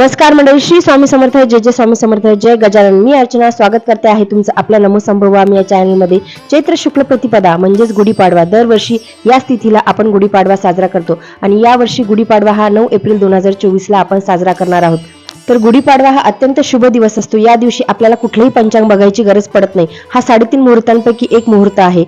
नमस्कार मंडळी श्री स्वामी समर्थ जय जय स्वामी समर्थ जय गजानन. मी अर्चना स्वागत करते आहे तुमचं आपल्या नमो संभव या चॅनलमध्ये चैत्र शुक्ल प्रतिपदा म्हणजेच गुढीपाडवा. दरवर्षी या स्थितीला आपण गुढीपाडवा साजरा करतो. आणि यावर्षी गुढीपाडवा हा नऊ एप्रिल दोन हजार चोवीसला आपण साजरा करणार आहोत. तर गुढीपाडवा हा अत्यंत शुभ दिवस असतो. या दिवशी आपल्याला कुठलंही पंचांग बघायची गरज पडत नाही. हा साडेतीन मुहूर्तांपैकी एक मुहूर्त आहे.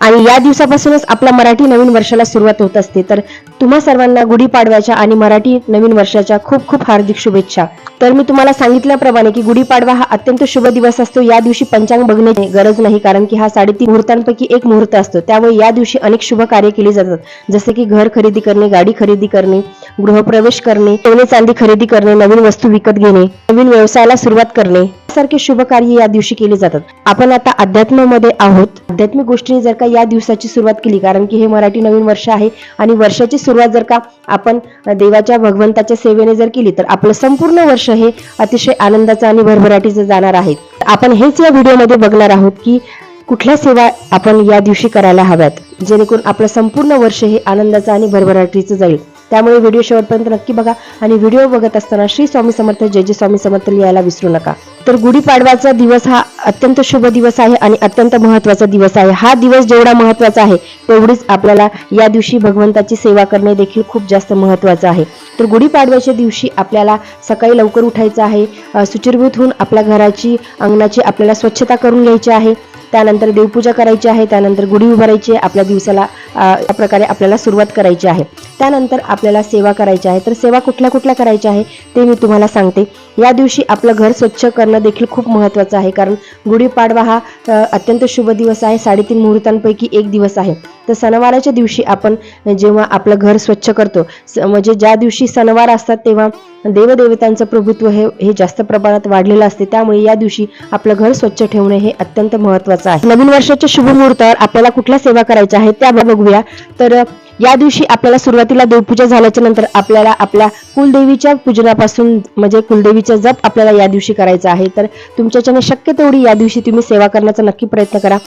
आणि या दिवसापासूनच आपल्या मराठी नवीन वर्षाला सुरुवात होत असते. तर तुम्हा सर्वांना गुढीपाडव्याच्या आणि मराठी नवीन वर्षाच्या खूप खूप हार्दिक शुभेच्छा. तर मी तुम्हाला सांगितल्याप्रमाणे की गुढीपाडवा हा अत्यंत शुभ दिवस असतो. या दिवशी पंचांग बघण्याची गरज नाही कारण की हा साडेतीन मुहूर्तांपैकी एक मुहूर्त असतो. त्यामुळे या दिवशी अनेक शुभ कार्य केली जातात. जसे की घर खरेदी करणे गाडी खरेदी करणे गृहप्रवेश करणे सोने चांदी खरेदी करणे नवीन वस्तू विकत घेणे नवीन व्यवसायाला सुरुवात करणे सारखे शुभ कार्य या दिवशी केले जातात. आपण आता अध्यात्मामध्ये आहोत. आध्यात्मिक गोष्टीने जर का या दिवसाची सुरुवात केली कारण की हे मराठी नवीन वर्ष आहे आणि वर्षाची सुरुवात जर का आपण देवाच्या भगवंताच्या सेवेने जर केली तर आपलं संपूर्ण वर्ष हे अतिशय आनंदाचं आणि भरभराटीचं जाणार आहे. आपण हेच या व्हिडिओमध्ये बघणार आहोत की कुठल्या सेवा आपण या दिवशी करायला हव्यात जेणेकरून आपलं संपूर्ण वर्ष हे आनंदाचं आणि भरभराटीचं जाईल. त्यामुळे व्हिडिओ शेवटपर्यंत नक्की बघा आणि व्हिडिओ बघत असताना श्री स्वामी समर्थ जय जय स्वामी समर्थ लिहायला विसरू नका. तर गुढीपाडव्याचा दिवस हा अत्यंत शुभ दिवस आहे आणि अत्यंत महत्त्वाचा दिवस आहे. हा दिवस जेवढा महत्त्वाचा आहे तेवढीच आपल्याला या दिवशी भगवंताची सेवा करणे देखील खूप जास्त महत्वाचं आहे. तर गुढीपाडव्याच्या दिवशी आपल्याला सकाळी लवकर उठायचं आहे. सुचिरभूत होऊन आपल्या घराची अंगणाची आपल्याला स्वच्छता करून घ्यायची आहे. त्यानंतर देवपूजा करायची आहे त्यानंतर गुढी उभारायची आहे आपल्या दिवसाला या प्रकारे आपल्याला सुरुवात करायची आहे. त्यानंतर आपल्याला सेवा करायची आहे. तर सेवा कुठल्या कुठल्या करायच्या आहे ते मी तुम्हाला सांगते. या दिवशी आपलं घर स्वच्छ करणं देखील खूप महत्त्वाचं आहे. कारण गुढीपाडवा हा अत्यंत शुभ दिवस आहे. साडेतीन मुहूर्तांपैकी एक दिवस आहे. तर सणवाराच्या दिवशी आपण जेव्हा आपलं घर स्वच्छ करतो म्हणजे ज्या दिवशी सणवार असतात तेव्हा देवदेवतांचं प्रभुत्व हे हे जास्त प्रमाणात वाढलेलं असते. त्यामुळे या दिवशी आपलं घर स्वच्छ ठेवणे हे अत्यंत महत्त्वाचं आहे. नवीन वर्षाच्या शुभमुहूर्तावर आपल्याला कुठल्या सेवा करायच्या आहेत त्या बघूया. तर या दिवशी आपल्याला सुरुवातीला देवपूजा झाल्याच्यानंतर आपल्याला आपल्या कुलदेवीच्या पूजनापासून म्हणजे कुलदेवीचा जप आपल्याला या दिवशी करायचा आहे. तर तुमच्याच्याने शक्य तेवढी या दिवशी तुम्ही सेवा करण्याचा नक्की प्रयत्न करा.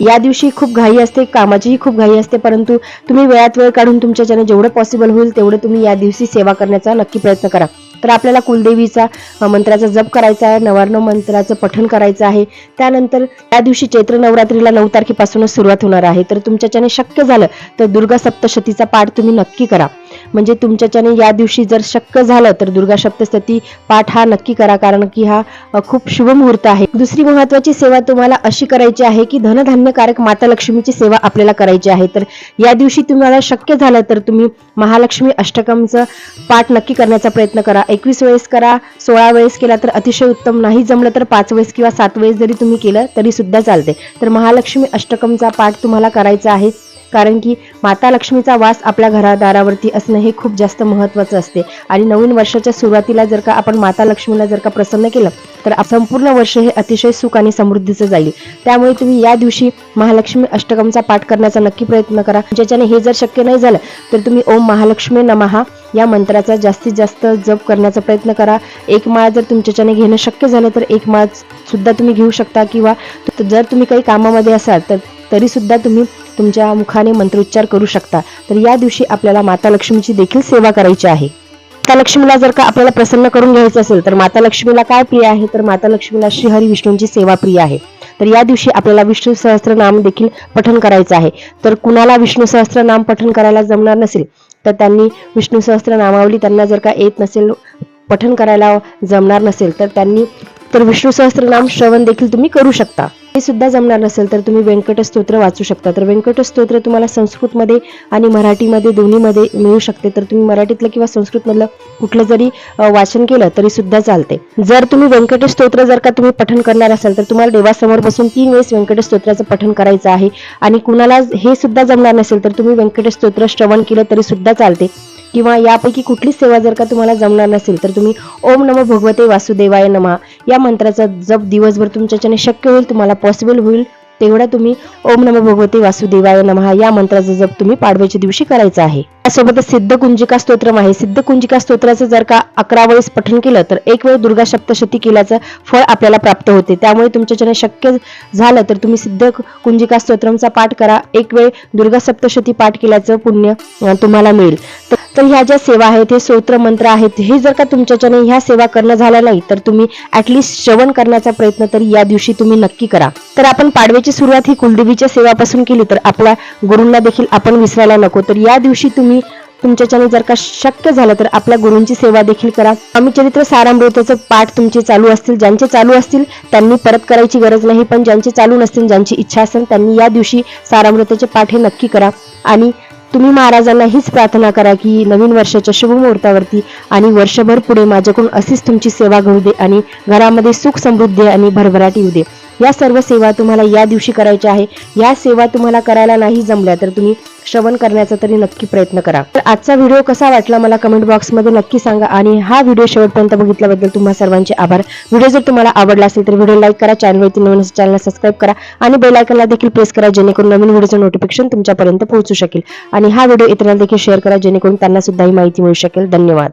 या दिवशी खूप घाई असते कामाचीही खूप घाई असते परंतु तुम्ही वेळात वेळ काढून तुमच्याच्याने जेवढं पॉसिबल होईल तेवढं तुम्ही या दिवशी सेवा करण्याचा नक्की प्रयत्न करा. तर आपल्याला कुलदेवीचा मंत्राचा जप करायचा आहे नवार्ण मंत्राचं पठण करायचं आहे. त्यानंतर त्या दिवशी चैत्र नवरात्रीला नऊ तारखेपासूनच सुरुवात होणार आहे. तर तुमच्याच्याने शक्य झालं तर दुर्गा सप्तशतीचा पाठ तुम्ही नक्की करा. म्हणजे तुमच्याच्याने या दिवशी जर शक्य झालं तर दुर्गा सप्तशती पाठ हा नक्की करा कारण की हा खूप शुभ मुहूर्त आहे. दुसरी महत्वाची सेवा तुम्हाला अशी करायची आहे की धनधान्यकारक माता लक्ष्मीची सेवा आपल्याला करायची आहे. तर या दिवशी तुम्हाला शक्य झालं तर तुम्ही महालक्ष्मी अष्टकमचं पाठ नक्की करण्याचा प्रयत्न करा. एकवीस वेळेस करा सोळा वेळेस केला तर अतिशय उत्तम नाही जमलं तर पाच वेळेस किंवा सात वेळेस जरी तुम्ही केलं तरी सुद्धा चालते. तर महालक्ष्मी अष्टकमचा पाठ तुम्हाला करायचा आहे. कारण की माता लक्ष्मीचा वास आपल्या घरादारावरती असणं हे खूप जास्त महत्त्वाचं असते. आणि नवीन वर्षाच्या सुरुवातीला जर का आपण माता लक्ष्मीला जर का प्रसन्न केलं तर संपूर्ण वर्ष हे अतिशय सुख आणि समृद्धीचं जाईल. त्यामुळे तुम्ही या दिवशी महालक्ष्मी अष्टकमचा पाठ करण्याचा नक्की प्रयत्न करा. ज्याच्याने हे जर शक्य नाही झालं तर तुम्ही ओम महालक्ष्मी नमहा या मंत्राचा जास्तीत जास्त जप करण्याचा प्रयत्न करा. एक माळ जर तुमच्याच्याने घेणं शक्य झालं तर एक माळ सुद्धा तुम्ही घेऊ शकता. किंवा जर तुम्ही काही कामामध्ये असाल तर तरी सुद्धा तुम्ही तुमच्या मुखाने मंत्रोच्चार करू शकता. तर या दिवशी आपल्याला माता लक्ष्मीची देखील सेवा करायची आहे. माता लक्ष्मीला जर का आपल्याला प्रसन्न करून घ्यायचं असेल तर माता लक्ष्मीला काय प्रिय आहे? तर माता लक्ष्मीला श्रीहरी विष्णूंची सेवा प्रिय आहे. तर या दिवशी आपल्याला विष्णू सहस्त्रनाम देखील पठण करायचं आहे. तर कुणाला विष्णू सहस्त्रनाम पठण करायला जमणार नसेल तर त्यांनी विष्णू सहस्त्र नामावली त्यांना जर का येत नसेल पठण करायला जमणार नसेल तर त्यांनी तर विष्णू सहस्त्रनाम श्रवण देखील तुम्ही करू शकता. हे सुद्धा जमणार नसेल तर तुम्ही व्यंकट स्तोत्र वाचू शकता. तर व्यंकट स्तोत्र तुम्हाला संस्कृतमध्ये आणि मराठीमध्ये दोन्हीमध्ये मिळू शकते. तर तुम्ही मराठीतलं किंवा संस्कृतमधलं कुठलं जरी वाचन केलं तरी सुद्धा चालते. जर तुम्ही व्यंकटेश स्तोत्र जर का तुम्ही पठन करणार असाल तर तुम्हाला देवासमोर बसून तीन वेळेस व्यंकट स्तोत्राचं पठन करायचं आहे. आणि कुणाला हे सुद्धा जमणार नसेल तर तुम्ही व्यंकट स्तोत्र श्रवण केलं तरी सुद्धा चालते. किंवा यापैकी कुठलीच सेवा जर का तुम्हाला जमणार नसेल तर तुम्ही ओम नमो भगवते वासुदेवाय नमा. या मंत्राचा जप दिवसभर तुमच्याच्याने शक्य होईल तुम्हाला पॉसिबल होईल. तेवढा तुम्ही ओम नम भगवते वासुदेवाय नमः या मंत्राचा जप तुम्ही पाडव्याच्या दिवशी करायचा आहे. त्यासोबतच सिद्ध कुंजिका स्तोत्रम आहे. सिद्ध कुंजिका स्तोत्राचं जर का अकरा वेळेस पठण केलं तर एक वेळ दुर्गा सप्तशती केल्याचं फळ आपल्याला प्राप्त होते. त्यामुळे तुमच्याच्याने शक्य झालं तर तुम्ही सिद्ध कुंजिका स्तोत्रमचा पाठ करा. एक वेळ दुर्गा सप्तशती पाठ केल्याचं पुण्य तुम्हाला मिळेल. तर- तर ह्या ज्या सेवा आहेत हे स्तोत्र मंत्र आहेत हे जर का तुमच्याच्याने ह्या सेवा करणं झाल्या नाही तर तुम्ही ऍटलिस्ट श्रवण करण्याचा प्रयत्न तरी या दिवशी तुम्ही नक्की करा. तर आपण पाडवे दिवसाची सुरुवात ही कुलदेवीच्या सेवापासून केली तर आपल्या गुरूंना देखील आपण विसरायला नको. तर या दिवशी तुम्ही तुमच्याच्याने जर का शक्य झालं तर आपल्या गुरूंची सेवा देखील करा. स्वामी चरित्र सारामृताचं पाठ तुमचे चालू असतील ज्यांचे चालू असतील त्यांनी परत करायची गरज नाही पण ज्यांचे चालू नसतील ज्यांची इच्छा असेल त्यांनी या दिवशी सारामृताचे पाठ हे नक्की करा. आणि तुम्ही महाराजांना हीच प्रार्थना करा की नवीन वर्षाच्या शुभ मुहूर्तावरती आणि वर्षभर पुढे माझ्याकडून अशीच तुमची सेवा घडू दे आणि घरामध्ये सुख समृद्धी आणि भरभराट येऊ दे. या सर्व सेवा तुम्हाला या दिवशी करायच्या आहे. या सेवा तुम्हाला करायला नाही जमल्या तर तुम्ही श्रवण करण्याचा तरी नक्की प्रयत्न करा. तर आजचा व्हिडिओ कसा वाटला मला कमेंट बॉक्समध्ये नक्की सांगा आणि हा व्हिडिओ शेवटपर्यंत बघितल्याबद्दल तुम्हा सर्वांचे आभार. व्हिडिओ जर तुम्हाला आवडला असेल तर व्हिडिओ लाईक करा चॅनलवरती नवीन चॅनल सबस्क्राईब करा आणि बेल आयकनला देखील प्रेस करा जेणेकरून नवीन व्हिडिओचं नोटिफिकेशन तुमच्यापर्यंत पोहोचू शकेल. आणि हा व्हिडिओ इतरांना देखील शेअर करा जेणेकरून त्यांना सुद्धा ही माहिती मिळू शकेल. धन्यवाद.